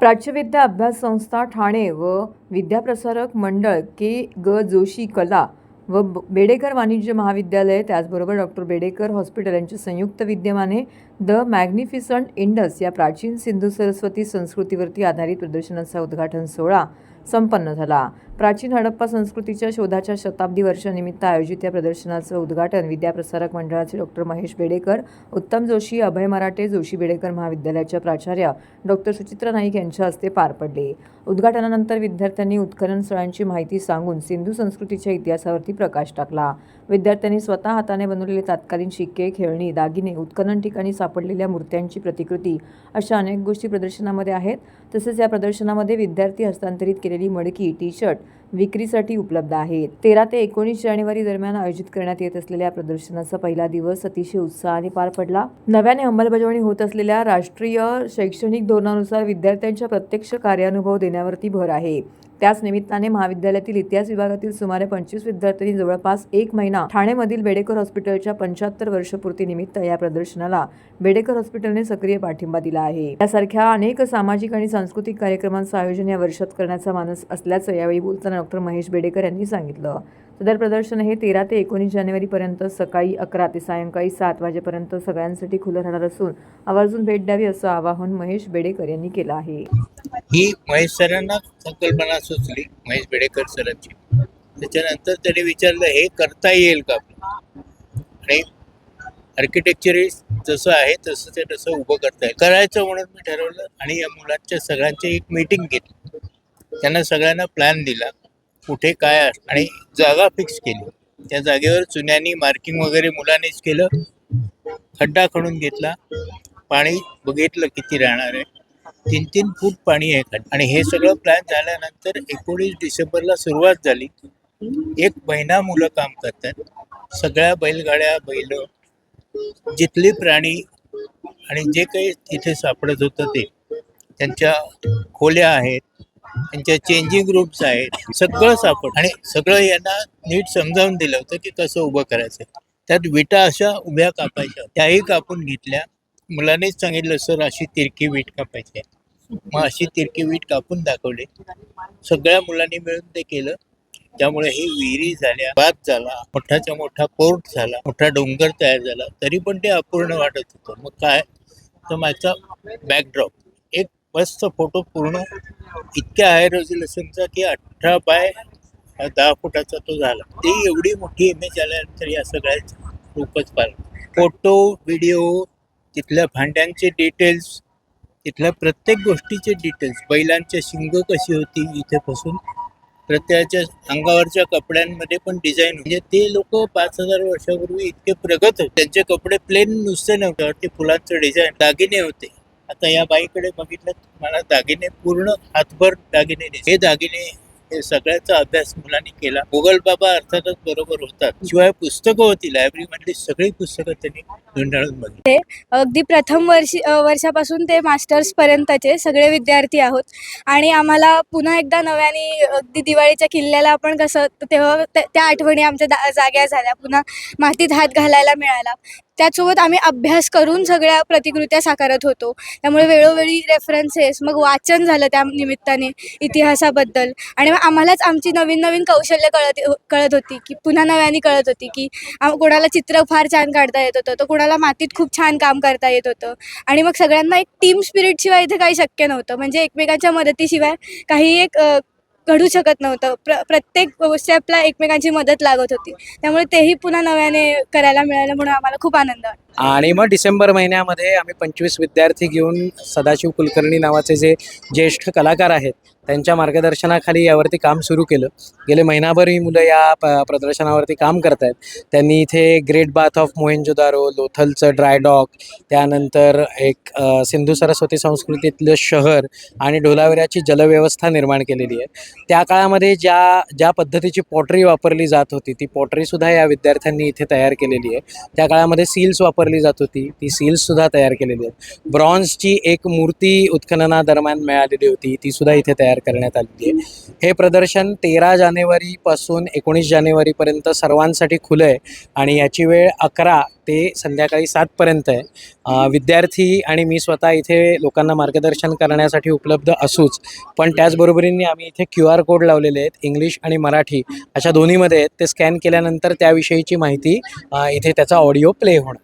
प्राच्यविद्या अभ्यास संस्था ठाणे व विद्याप्रसारक मंडळ के ग जोशी कला व बेडेकर वाणिज्य महाविद्यालय त्याचबरोबर डॉक्टर बेडेकर हॉस्पिटल यांच्या संयुक्त विद्यमाने द मॅग्निफिसंट इंडस या प्राचीन सिंधू सरस्वती संस्कृतीवरती आधारित प्रदर्शनाचा उद्घाटन सोहळा संपन्न झाला. प्राचीन हडप्पा संस्कृतीच्या शोधाच्या शताब्दी वर्षानिमित्त आयोजित या प्रदर्शनाचं उद्घाटन विद्याप्रसारक मंडळाचे डॉक्टर महेश बेडेकर उत्तम जोशी अभय मराठे जोशी बेडेकर महाविद्यालयाच्या प्राचार्या डॉक्टर सुचित्रा नाईक यांच्या हस्ते पार पडले. उद्घाटनानंतर विद्यार्थ्यांनी उत्खनन स्थळांची माहिती सांगून सिंधू संस्कृतीच्या इतिहासावरती प्रकाश टाकला. विद्यार्थ्यांनी स्वतः हाताने बनवलेले तात्कालीन शिक्के खेळणी दागिने उत्खनन ठिकाणी सापडलेल्या मूर्त्यांची प्रतिकृती अशा अनेक गोष्टी प्रदर्शनामध्ये आहेत. तसेच या प्रदर्शनामध्ये विद्यार्थी हस्तांतरित केलेली मडकी टी शर्ट विक्रीसाठी उपलब्ध आहेत. तेरा ते एकोणीस जानेवारी दरम्यान आयोजित करण्यात येत असलेल्या या प्रदर्शनाचा पहिला दिवस अतिशय उत्साहाने पार पडला. नव्याने अंमलबजावणी होत असलेल्या राष्ट्रीय शैक्षणिक धोरणानुसार विद्यार्थ्यांच्या प्रत्यक्ष कार्यानुभव देण्यावरती भर आहे. त्याच निमित्ताने महाविद्यालयातील इतिहास विभागातील सुमारे पंचवीस विद्यार्थ्यांनी जवळपास एक महिना ठाणेमधील बेडेकर हॉस्पिटलच्या पंच्याहत्तर वर्षपूर्तीनिमित्त या प्रदर्शनाला बेडेकर हॉस्पिटलने सक्रिय पाठिंबा दिला आहे. यासारख्या अनेक सामाजिक आणि सांस्कृतिक कार्यक्रमांचं आयोजन या वर्षात करण्याचा मानस असल्याचं यावेळी बोलताना डॉक्टर महेश बेडेकर यांनी सांगितलं. सदर प्रदर्शन हे तेरा ते एकोणीस जानेवारीपर्यंत सकाळी अकरा ते सायंकाळी सात वाजेपर्यंत सगळ्यांसाठी खुलं राहणार असून आवर्जून भेट द्यावी असं आवाहन महेश बेडेकर यांनी केलं आहे. ही महेश सरांना संकल्पना सुचली महेश बेडेकर सरांची. त्याच्यानंतर त्याने विचारलं हे करता येईल का? आणि आर्किटेक्चर जसं आहे तसं ते तसं उभं करता येईल. करायचं म्हणून मी ठरवलं आणि या मुलांच्या सगळ्यांची एक मीटिंग घेतली. त्यांना सगळ्यांना प्लॅन दिला कुठे काय आणि जागा फिक्स केली. त्या जागेवर चुन्यानी मार्किंग वगैरे मुलांनीच केलं. खड्डा खणून घेतला. पाणी बघितलं किती राहणार आहे. तीन तीन फूट पाणी आहे. आणि हे सगळं प्लॅन झाल्यानंतर एकोणीस डिसेंबरला सुरुवात झाली. एक महिना मुलं काम करतात. सगळ्या बैलगाड्या बैल जिथली प्राणी आणि जे काही तिथे सापडत होतं ते त्यांच्या खोल्या आहेत त्यांच्या चेंजिंग रूम्स आहेत सगळं सापड आणि सगळं यांना नीट समजावून दिलं होतं की कसं उभं करायचं. त्यात विटा अशा उभ्या कापायच्या त्याही कापून घेतल्या. मुलांनीच सांगितलं सर अशी तिरकी वीट कापायची आहे. मग अशी तिरकी वीट कापून दाखवली. सगळ्या मुलांनी मिळून ते केलं. त्यामुळे हे विहिरी झाल्या बात झाला मोठाच्या मोठा पोर्ट झाला मोठा डोंगर तयार झाला तरी पण ते अपूर्ण वाटत होतं. मग काय? तर माझा बॅकड्रॉप एक मस्त फोटो पूर्ण इतक्या हाय रेझोल्युशनचा की अठरा बाय दहा फुटाचा तो झाला. ती एवढी मोठी इमेज आल्यानंतर या सगळ्याच रूपच पाहिलं फोटो व्हिडिओ तिथल्या भांड्यांचे डिटेल्स इथल्या प्रत्येक गोष्टीचे डिटेल्स बैलांच्या शिंग कशी होती इथेपासून? प्रत्येकाच्या अंगावरच्या कपड्यांमध्ये पण डिझाईन म्हणजे ते लोक पाच हजार वर्षापूर्वी इतके प्रगत होते. त्यांचे कपडे प्लेन नुसते नव्हते. ते फुलांचं डिझाईन दागिने होते. आता या बाईकडे बघितलं तर मला दागिने पूर्ण हातभर दागिने हे दागिने हे सगळ्याचा अभ्यास मुलांनी केला. गुगल बाबा अर्थातच बरोबर होतात. शिवाय पुस्तकं होती. लायब्ररी मधली सगळी पुस्तकं त्यांनी गुंडाळून बघितली अगदी प्रथम वर्षी अ, वर्षापासून ते मास्टर्स पर्यंतचे सगळे विद्यार्थी आहोत. आणि आम्हाला पुन्हा एकदा नव्याने अगदी दिवाळीच्या किल्ल्याला आपण कसं तेव्हा त्या त्या आठवणी आमच्या दा जाग्या झाल्या. पुन्हा मातीत हात घालायला मिळाला. त्याचसोबत आम्ही अभ्यास करून सगळ्या प्रतिकृत्या साकारत होतो. त्यामुळे वेळोवेळी रेफरन्सेस मग वाचन झालं त्या निमित्ताने इतिहासाबद्दल. आणि मग आम्हालाच आमची नवीन नवीन कौशल्य कळत कळत होती की पुन्हा नव्याने कळत होती की कोणाला चित्र फार छान काढता येत होतं तर कोणाला मातीत खूप छान काम करता येत होतं. आणि मग सगळ्यांना एक टीम स्पिरिटशिवाय इथं इथे काही शक्य नव्हतं. म्हणजे एकमेकांच्या मदतीशिवाय काही एक घडू शकत नव्हतं. प्र प्रत्येक स्टेपला एकमेकांची मदत लागत होती. त्यामुळे तेही पुन्हा नव्याने करायला मिळालं म्हणून आम्हाला खूप आनंद वाटतो आणि मग डिसेंबर महिन्यामध्ये आम्ही पंचवीस विद्यार्थी घेऊन सदाशिव कुलकर्णी नावाचे जे ज्येष्ठ कलाकार आहेत त्यांच्या मार्गदर्शनाखाली यावरती काम सुरू केलं. गेले महिनाभर ही मुलं या प प्रदर्शनावरती काम करत आहेत त्यांनी इथे ग्रेट बाथ ऑफ मोहेंजोदारो लोथलचं ड्रायडॉक त्यानंतर एक सिंधू सरस्वती संस्कृतीतलं शहर आणि ढोलावेऱ्याची जलव्यवस्था निर्माण केलेली आहे. त्या काळामध्ये ज्या ज्या पद्धतीची पॉटरी वापरली जात होती ती पॉटरीसुद्धा या विद्यार्थ्यांनी इथे तयार केलेली आहे. त्या काळामध्ये सील्स वापरली जात होती ती सील्ससुद्धा तयार केलेली आहेत. ब्रॉन्झची एक मूर्ती उत्खननादरम्यान मिळालेली होती ती सुद्धा इथे तयार तयार करण्यात आलेली आहे. हे प्रदर्शन तेरा जानेवारीपासून एकोणीस जानेवारीपर्यंत सर्वांसाठी खुलं आहे. आणि याची वेळ अकरा ते संध्याकाळी सातपर्यंत आहे. विद्यार्थी आणि मी स्वतः इथे लोकांना मार्गदर्शन करण्यासाठी उपलब्ध असूच पण त्याचबरोबरीने आम्ही इथे क्यू आर कोड लावलेले आहेत इंग्लिश आणि मराठी अशा दोन्हीमध्ये आहेत. ते स्कॅन केल्यानंतर त्याविषयीची माहिती इथे त्याचा ऑडिओ प्ले होणार.